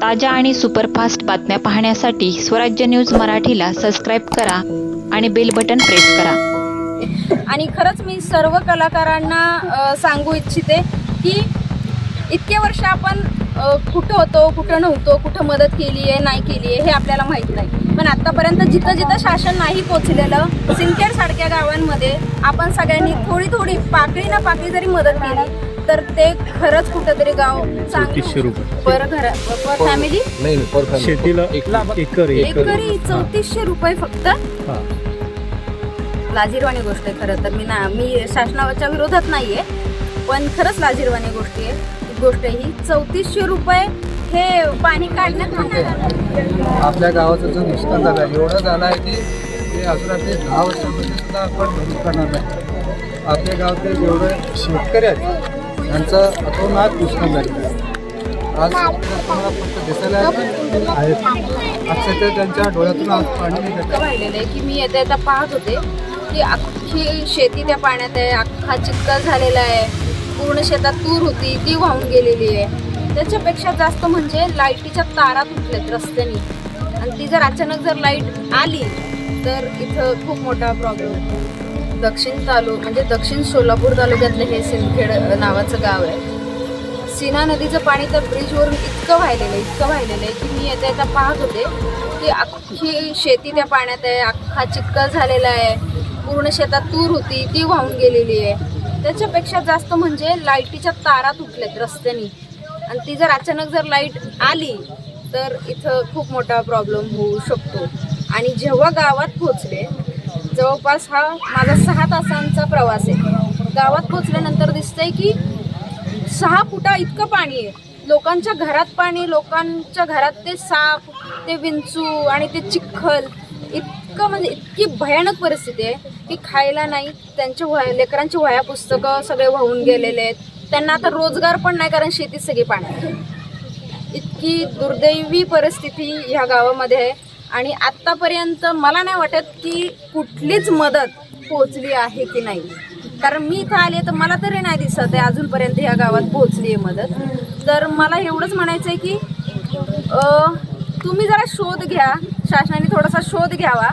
ताज्या आणि सुपरफास्ट बातम्या पाहण्यासाठी स्वराज्य न्यूज मराठीला सबस्क्राईब करा आणि बेल बटन प्रेस करा. आणि खरंच मी सर्व कलाकारांना सांगू इच्छिते की इतके वर्ष आपण कुठं होतो कुठं नव्हतो कुठं मदत केली आहे नाही केली आहे हे आपल्याला माहीत नाही. पण आत्तापर्यंत जिथं जिथं शासन नाही पोचलेलं सिंदखेड सारख्या गावांमध्ये आपण सगळ्यांनी थोडी थोडी पाकळी ना पाकळी जरी मदत केली तर ते खरंच कुठंतरी गाव चौतीसशे रुपये. पर घर पर फॅमिली नाही नाही पर फॅमिली शेतीला एक एकर एकर एकरी. चौतीसशे रुपये फक्त. हा. लाजीरवाणी गोष्ट आहे खरं तर. मी ना मी शासनाच्या विरोधात नाही आहे पण खरंच लाजीरवाणी गोष्टी आहे. गोष्ट आहे ही. चौतीसशे रुपये हे पाणी काढण्यात. आपल्या गावाचं जो नुकसान झालं आहे एवढं झालं आहे की ते अजून आपले दहा वर्षामध्ये सुद्धा आपण भरून करणार नाही. आपल्या गावातले जेवढे शेतकरी आहेत त्यांचं अतोनात नुकसान झालेलं आहे. आज तुम्हाला फक्त दिसायला आहेत. अक्षरशः त्यांच्या डोळ्यातून आज पाणी निघत आहे. राहिलेलं आहे की मी येता येता पाहत होते की अख्खी शेती त्या पाण्यात आहे. अख्खा चिखल झालेला आहे. पूर्ण शेतात तूर होती ती वाहून गेलेली आहे. त्याच्यापेक्षा जास्त म्हणजे लाईटीच्या तारा तुटल्यात रस्त्याने. आणि ती जर अचानक जर लाइट आली तर इथं खूप मोठा प्रॉब्लेम दक्षिण तालुक म्हणजे दक्षिण सोलापूर तालुक्यातलं हे सिंदखेड नावाचं गाव आहे. सीना नदीचं पाणी तर ब्रिजवरून इतकं वाहिलेलं आहे इतकं वाहिलेलं आहे की मी येता येता पाहत होते की अख्खी शेती त्या पाण्यात आहे अख्खा चिक्कल झालेला आहे पूर्ण शेतात तूर होती ती वाहून गेलेली आहे. त्याच्यापेक्षा जास्त म्हणजे लाईटीच्या तारा तुटल्यात रस्त्यानी. आणि ती जर अचानक जर लाइट आली तर इथं खूप मोठा प्रॉब्लेम होऊ शकतो. आणि जेव्हा गावात पोचले जवळपास हा माझा सहा तासांचा प्रवास आहे. गावात पोचल्यानंतर दिसतंय की सहा फुटा इतकं पाणी आहे. लोकांच्या घरात पाणी लोकांच्या घरात ते साप ते विंचू आणि ते चिखल इतकं म्हणजे इतकी भयानक परिस्थिती आहे की खायला नाही. त्यांच्या वह्या लेकरांची वह्या पुस्तकं सगळे वाहून गेलेले आहेत. त्यांना आता रोजगार पण नाही कारण शेती सगळी पाण्यात आहे. इतकी दुर्दैवी परिस्थिती ह्या गावामध्ये आहे. आणि आत्तापर्यंत मला नाही वाटत की कुठलीच मदत पोचली आहे की नाही. कारण मी इथं आले तर मला तरी नाही दिसत आहे अजूनपर्यंत ह्या गावात पोहोचली आहे मदत. तर मला एवढंच म्हणायचं आहे की तुम्ही जरा शोध घ्या शासनाने थोडासा शोध घ्यावा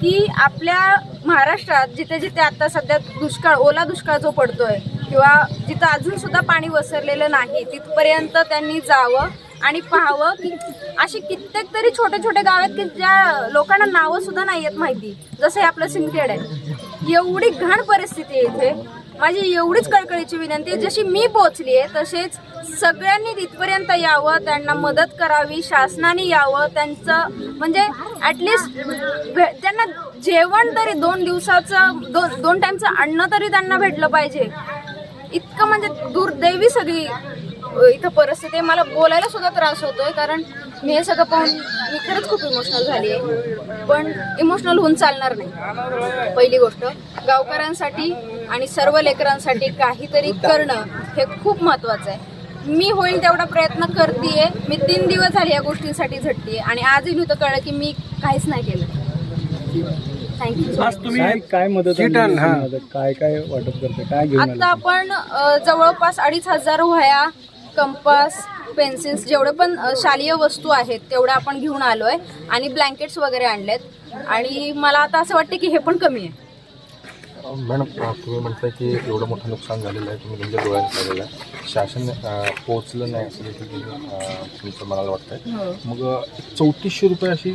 की आपल्या महाराष्ट्रात जिथे जिथे आता सध्या दुष्काळ ओला दुष्काळ जो पडतोय किंवा जिथं अजून सुद्धा पाणी वसरलेलं नाही तिथपर्यंत त्यांनी जावं आणि पाहावं की अशी कित्येक तरी छोटे छोटे गाव आहेत की ज्या लोकांना नावं सुद्धा नाही आहेत माहिती. जसं हे आपलं सिंदखेड आहे. एवढी घाण परिस्थिती आहे इथे. माझी एवढीच कळकळीची विनंती आहे. जशी मी पोहोचली आहे तसेच सगळ्यांनी तिथपर्यंत यावं त्यांना मदत करावी शासनाने यावं त्यांचं म्हणजे ॲटलिस्ट त्यांना जेवण तरी दोन दिवसाचं दोन दोन टाईमचं अन्न तरी त्यांना भेटलं पाहिजे. इतकं म्हणजे दुर्दैवी सगळी इथं परिस्थिती आहे. मला बोलायला सुद्धा त्रास होतोय कारण मी हे सगळं पाहून मी खरंच खूप इमोशनल झाली आहे. पण इमोशनल होऊन चालणार नाही. पहिली गोष्ट गावकऱ्यांसाठी आणि सर्व लेकरांसाठी काहीतरी करणं हे खूप महत्त्वाचं आहे. मी होईल तेवढा प्रयत्न करते मी तीन दिवस झाले या गोष्टींसाठी झटते आणि आजही नुसतं कळलं की मी काहीच नाही केलं. थँक्यू काय काय मदत हा. काय काय वाटप करते काय घेऊन आता आपण जवळपास अडीच हजार वह्या कंपास पेन्सिल्स जेवढे पण शालेय वस्तू आहेत तेवढ्या आपण घेऊन आलोय. आणि ब्लँकेट्स वगैरे आणलेत. आणि मला आता असं वाटतं की हे पण कमी आहे. मॅडम तुम्ही म्हणताय की एवढं मोठं नुकसान झालेलं आहे. तुम्ही तुमच्या डोळ्यात झालेलं आहे. शासन पोहोचलं नाही असं तुम्ही, तुमचं मनाला वाटतंय. मग अं, चौतीसशे रुपये अशी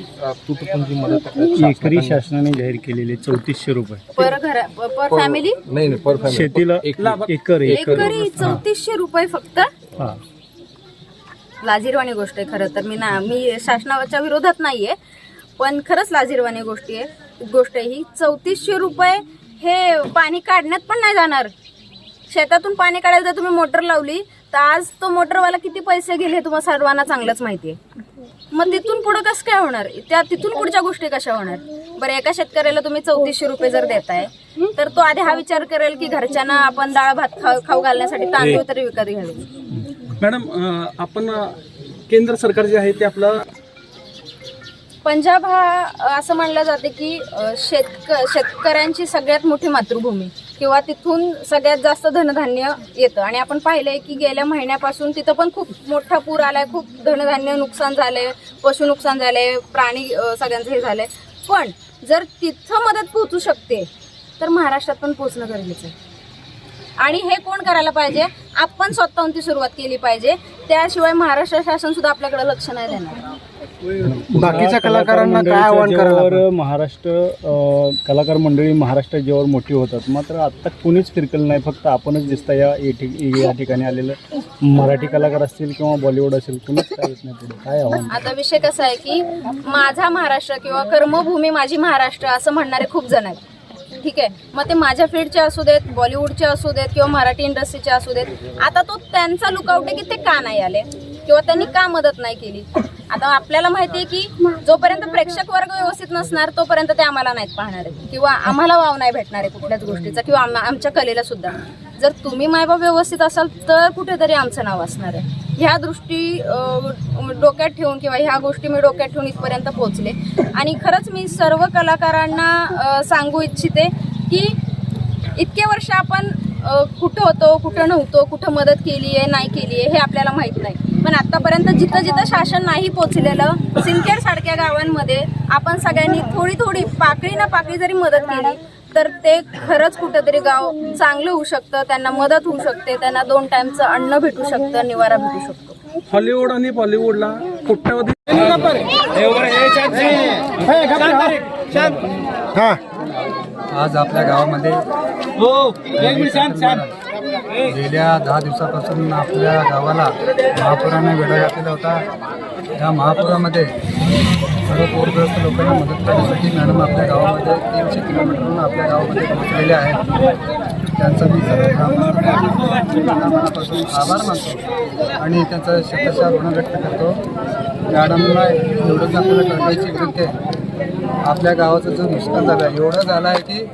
तुटपुंजी मदत एकरी शासनाने? जाहीर केलेले चौतीसशे रुपये. पर घर पर फॅमिली नाही नाही पर फॅमिली शेतीला एक एकर. एकर एकरी. चौतीसशे रुपये फक्त? हा. लाजीरवाणी गोष्ट आहे खरं तर. मी ना मी शासनाच्या विरोधात नाही आहे पण खरंच लाजीरवाणी गोष्टी आहे. गोष्ट आहे ही चौतीसशे रुपये हे पाणी काढण्यात पण नाही जाणार. शेतातून पाणी काढायला जर तुम्ही मोटर लावली तर आज तो मोटरवाला किती पैसे गेले तुम्हाला सर्वांना चांगलंच माहिती आहे मग तिथून पुढं कसं काय होणार? त्या तिथून पुढच्या गोष्टी कशा होणार? बरं एका शेतकऱ्याला तुम्ही चौतीसशे रुपये जर देताय तर तो आधी हा विचार करेल की घरच्यांना आपण डाळ भात खाऊ खाऊ घालण्यासाठी तांदूळ तरी विकत घ्यावे. मॅडम आपण केंद्र सरकार जे आहे ते आपलं पंजाब हा असं म्हणलं जाते की शेतक शेतकऱ्यांची सगळ्यात मोठी मातृभूमी किंवा तिथून सगळ्यात जास्त धनधान्य येतं. आणि आपण पाहिलंय की गेल्या महिन्यापासून तिथं पण खूप मोठा पूर आलाय खूप धनधान्य नुकसान झालंय पशु नुकसान झालंय प्राणी सगळ्यांचं हे झालंय. पण जर तिथं मदत पोहोचू शकते तर महाराष्ट्रात पण पोहोचणं गरजेचं आहे. आणि हे कोण करायला पाहिजे? आपण स्वतःहून ती सुरुवात केली पाहिजे. त्याशिवाय महाराष्ट्र शासन सुद्धा आपल्याकडे लक्ष नाही देणार. बाकीच्या कलाकारांना काय आव्हान जेव्हावर महाराष्ट्र कलाकार मंडळी महाराष्ट्रात जेव्हा मोठी होतात. मात्र आता कुणीच फिरकलं नाही. फक्त आपणच दिसता या या ठिक- या ठिकाणी आलेलं. मराठी कलाकार असतील किंवा बॉलिवूड असेल कुणीच नाही काय आव्हान? आता विषय कसा आहे की माझा महाराष्ट्र किंवा कर्मभूमी माझी महाराष्ट्र असं म्हणणारे खूप जण आहेत. ठीक आहे. मग ते माझ्या फील्डचे असू देत बॉलिवूडचे असू देत किंवा मराठी इंडस्ट्रीचे असू देत आता तो त्यांचा लुकआउट आहे की ते का नाही आले? किंवा त्यांनी का मदत नाही केली? आता आपल्याला माहिती आहे की जोपर्यंत प्रेक्षक वर्ग व्यवस्थित नसणार तोपर्यंत ते आम्हाला नाहीत पाहणार आहेत. किंवा आम्हाला वाव नाही भेटणार आहे कुठल्याच गोष्टीचा किंवा आमच्या कलेला सुद्धा. जर तुम्ही मायबाप व्यवस्थित असाल तर कुठेतरी आमचं नाव असणार आहे. ह्या दृष्टी डोक्यात ठेवून किंवा ह्या गोष्टी मी डोक्यात ठेवून इथपर्यंत पोहोचले. आणि खरंच मी सर्व कलाकारांना सांगू इच्छिते की इतके वर्ष आपण कुठं होतो कुठं नव्हतो कुठं मदत केली आहे नाही केली आहे हे आपल्याला माहीत नाही. पण आतापर्यंत जिथं जिथं शासन नाही पोचलेलं सिंदखेड सारख्या गावांमध्ये आपण सगळ्यांनी थोडी थोडी पाकळी ना पाकळी जरी मदत केली तर ते खरंच कुठंतरी गाव चांगलं होऊ शकतं त्यांना मदत होऊ शकते त्यांना दोन टाइमचं अन्न भेटू शकतं निवारा भेटू शकतो. हॉलिवूड आणि बॉलिवूडला कोट्यावधी आज आपल्या गावामध्ये गेल्या दहा दिवसापासून आपल्या गावाला महापुराने वेढा घातलेला होता. या महापुरामध्ये सर्व पूरग्रस्त लोकांना मदत करण्यासाठी मॅडम आपल्या गावामध्ये तीनशे किलोमीटरहून आपल्या गावामध्ये पोहोचलेले आहेत. त्यांचा मी मनापासून आभार मानतो आणि त्यांचा शतशा गुण व्यक्त करतो. मॅडमला एवढंच आपल्याला कळवायची विनंती आहे. आपल्या गावाचं जो नुकसान झालं आहे एवढं झालं आहे की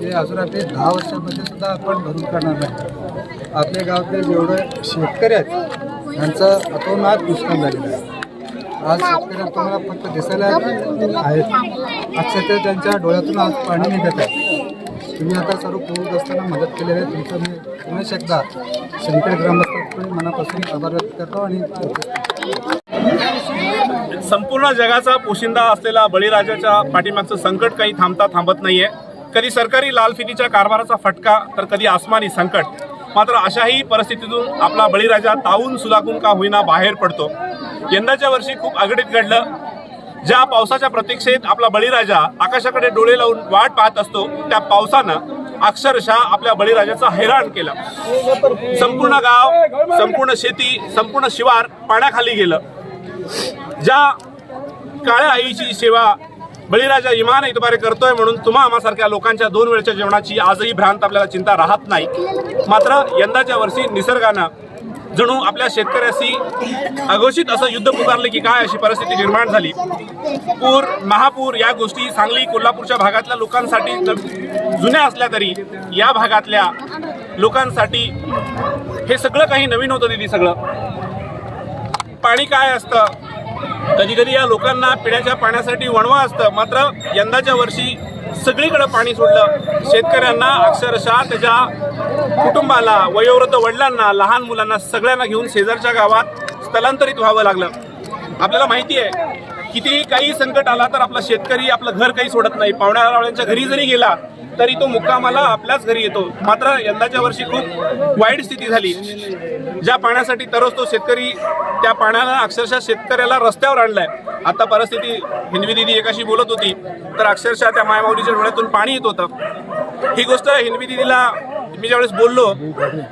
ते अजून आपले दहा वर्षामध्ये सुद्धा आपण भरून करणार नाही. आपल्या गावातले जेवढे शेतकरी आहेत त्यांचं अतोनात नुकसान झालेलं आहे. आज शेतकरी तुम्हाला फक्त दिसायला आहेत. अक्षरशः त्यांच्या डोळ्यातून आज पाणी निघत आहे. तुम्ही आता सर्व असताना मदत केलेली आहे. तुमचं मी पुन्हा शकता शंकर ग्रामस्थ मनापासून आभार व्यक्त करतो आणि संपूर्ण जगाचा पोशिंदा असलेला बळीराजाच्या पाठीमागचं संकट काही थांबता थांबत नाहीये. कधी सरकारी लालफितीच्या कारभाराचा फटका तर कधी आसमानी संकट. मात्र अशाही परिस्थितीतून आपला बळीराजा तावून सुलाकून का होईना बाहेर पडतो. यंदाच्या वर्षी खूप आघाडीत घडलं. ज्या पावसाच्या प्रतीक्षेत आपला बळीराजा आकाशाकडे डोळे लावून वाट पाहत असतो त्या पावसानं अक्षरशः आपल्या बळीराजाचा हैराण केलं. संपूर्ण गाव संपूर्ण शेती संपूर्ण शिवार पाण्याखाली गेलं. ज्या काळ्या आईची सेवा बळीराजा इमान इतबारे करतोय म्हणून तुम्हा आम्हासारख्या लोकांच्या दोन वेळच्या जेवणाची आजही भ्रांत आपल्याला चिंता राहत नाही. मात्र यंदाच्या वर्षी निसर्गानं जणू आपल्या शेतकऱ्याशी अघोषित असं युद्ध पुकारले की काय अशी परिस्थिती निर्माण झाली. पूर महापूर या गोष्टी सांगली कोल्हापूरच्या भागातल्या लोकांसाठी जुन्या असल्या तरी या भागातल्या लोकांसाठी हे सगळं काही नवीन होतं दिदी सगळं. पाणी काय असतं? कधी कधी या लोकांना पिण्याच्या पाण्यासाठी वणवा असतं. मात्र यंदाच्या वर्षी सगळीकडे पाणी सोडलं शेतकऱ्यांना अक्षरशः त्याच्या कुटुंबाला वयोवृद्ध वडिलांना लहान मुलांना सगळ्यांना घेऊन शेजारच्या गावात स्थलांतरित व्हावं लागलं. आपल्याला माहिती आहे कितीही काही संकट आला तर आपला शेतकरी आपलं घर काही सोडत नाही. पाहुण्यारावळ्यांच्या घरी जरी गेला तरी तो मुक्कामाला आपल्याच घरी येतो. मात्र यंदाच्या वर्षी खूप वाईट स्थिती झाली. ज्या पाण्यासाठी तरसतो शेतकरी त्या पाण्याला अक्षरशः शेतकऱ्याला रस्त्यावर आणलाय. आता परिस्थिती हिंदवी दिदी एकाशी बोलत होती तर अक्षरशः त्या मायमाऊलीच्या डोळ्यातून पाणी येत होतं. ही गोष्ट हिंदवी दिदीला मी ज्यावेळेस बोललो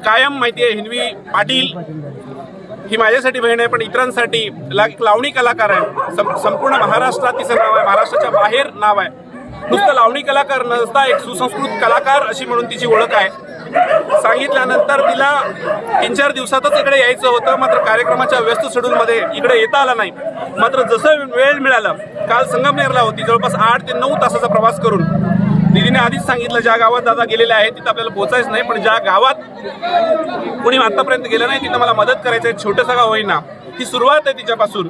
कायम माहिती आहे हिंदवी पाटील ही माझ्यासाठी बहीण आहे पण इतरांसाठी ला- लावणी कलाकार आहे. सं- संपूर्ण महाराष्ट्रात तिचं नाव आहे. महाराष्ट्राच्या बाहेर नाव आहे. नुसतं लावणी कलाकार नसता एक सुसंस्कृत कलाकार अशी म्हणून तिची ओळख आहे. सांगितल्यानंतर तिला तीन चार दिवसातच इकडे यायचं होतं मात्र कार्यक्रमाच्या व्यस्त शेड्यूलमध्ये इकडे येता आला नाही. मात्र जसं वेळ मिळालं काल संगमनेरला होती. जवळपास आठ ते नऊ तासाचा प्रवास करून दीदीने आधीच सांगितलं ज्या गावात दादा गेलेले आहेत तिथं आपल्याला पोचायचं नाही पण ज्या गावात कोणी आतापर्यंत गेलं नाही तिथं मला मदत करायचं आहे छोटंसं गाव होईना ही सुरुवात आहे तिच्यापासून.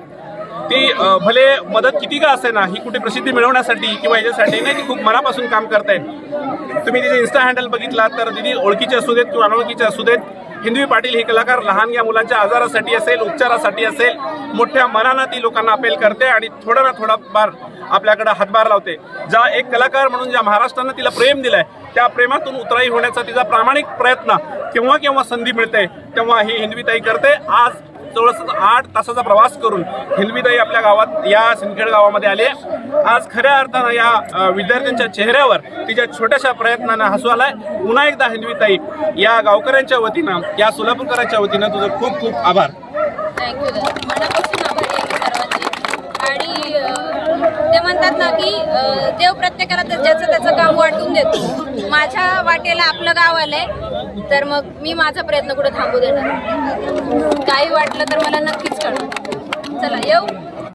ती भले मदत किती का असे ना ही कुठे प्रसिद्धी मिळवण्यासाठी किंवा याच्यासाठी नाही ती खूप मनापासून काम करताय तुम्ही तिचे इन्स्टा हँडल बघितला तर दिदी ओळखीचे असू देत किंवा अनोळखीचे असू देत हिंदवी पाटील ही कलाकार लहान या मुलांच्या आजारासाठी असेल उपचारासाठी असेल मोठ्या मनानं ती लोकांना अपेल करते आणि थोडा ना थोडा फार आपल्याकडे हातभार लावते ज्या एक कलाकार म्हणून ज्या महाराष्ट्रानं तिला प्रेम दिलंय त्या प्रेमातून उतराई होण्याचा तिचा प्रामाणिक प्रयत्न केव्हा केव्हा संधी मिळते तेव्हा ही हिंदवीताई करते आज जवळपास आठ तासाचा प्रवास करून हिंदवीताई आपल्या गावात या सिंदखेड गावामध्ये आली आहे. आज खऱ्या अर्थानं या विद्यार्थ्यांच्या चेहऱ्यावर तिच्या छोट्याशा प्रयत्नानं हसू आलाय. पुन्हा एकदा हिंदवीताई या गावकऱ्यांच्या वतीनं या सोलापूरकरांच्या वतीनं तुझं खूप खूप आभार. आणि ते म्हणतात ना की देव प्रत्येकाला तर ज्याचं त्याचं काम वाटून देतो. माझ्या वाटेला आपलं गाव आलंय तर मग मी माझा प्रयत्न कुठे थांबू देणार? काही वाटलं तर मला नक्कीच कळवा चला येऊ.